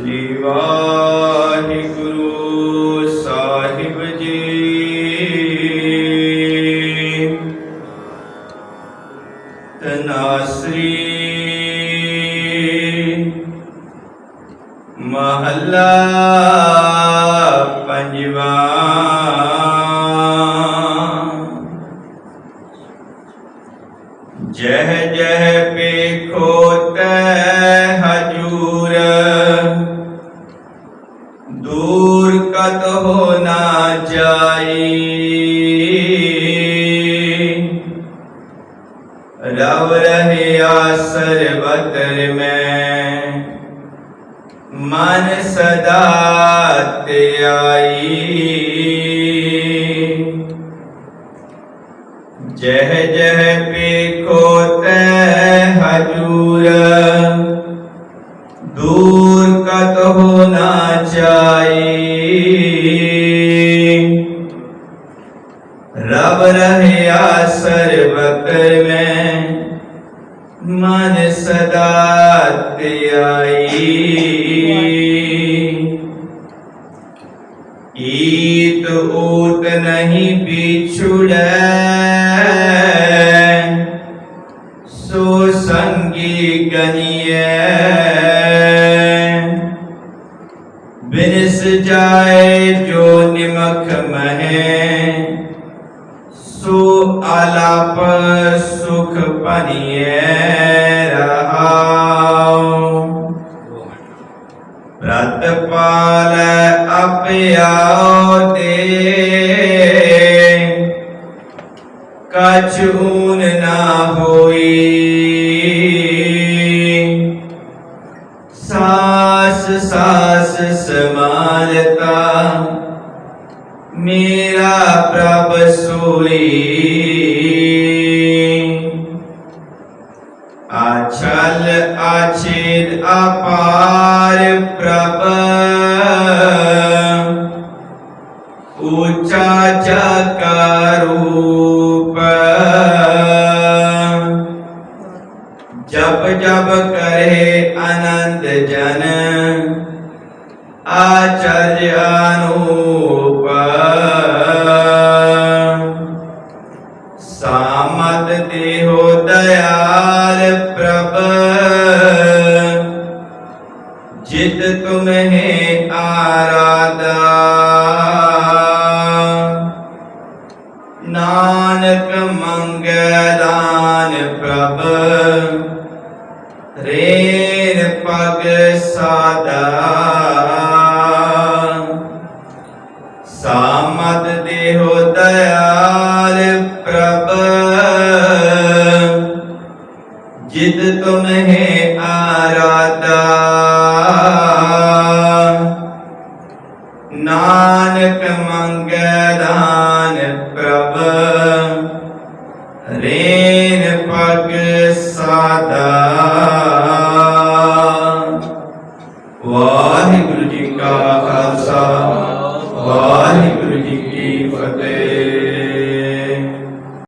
ری واہ گرو صاحب جی تناسری محلہ پنجو جہ ج ਦੂਰ ਕਤ ਹੋ ਨਾ ਜਾਈ ਰਵ ਰਹਿਆ ਸਰਬਤਰ ਮੈਂ ਮਨ ਸਦਾ ਤੇ ਆਈ ਜਹ ਜਹ ਪੇਖੋ ਤੈ ਹਜੂਰ ਦੂਰ ہونا چاہیے رب رہے آسر بکر میں من صدا آئی ایت اوت نہیں پچھوڑ سو سنگی گنیے جائے جو نمک مہیں نمکھ پر سکھ پنیے رہا رت پال اپیا دے کچھ نہ ہوئی ساس ساس سمان میرا پرب سوئی آچل آچیر آپ پرب اوچا چار روپ جب جب کرے آنند جن آچر نو चित तुम्हें आराधा नानक मंगलान प्रभ रेर पग सादा सामद देहो दयाल प्रभ जिद तुम्हें आराता नानक मंग दान प्रभ रेन पग सादा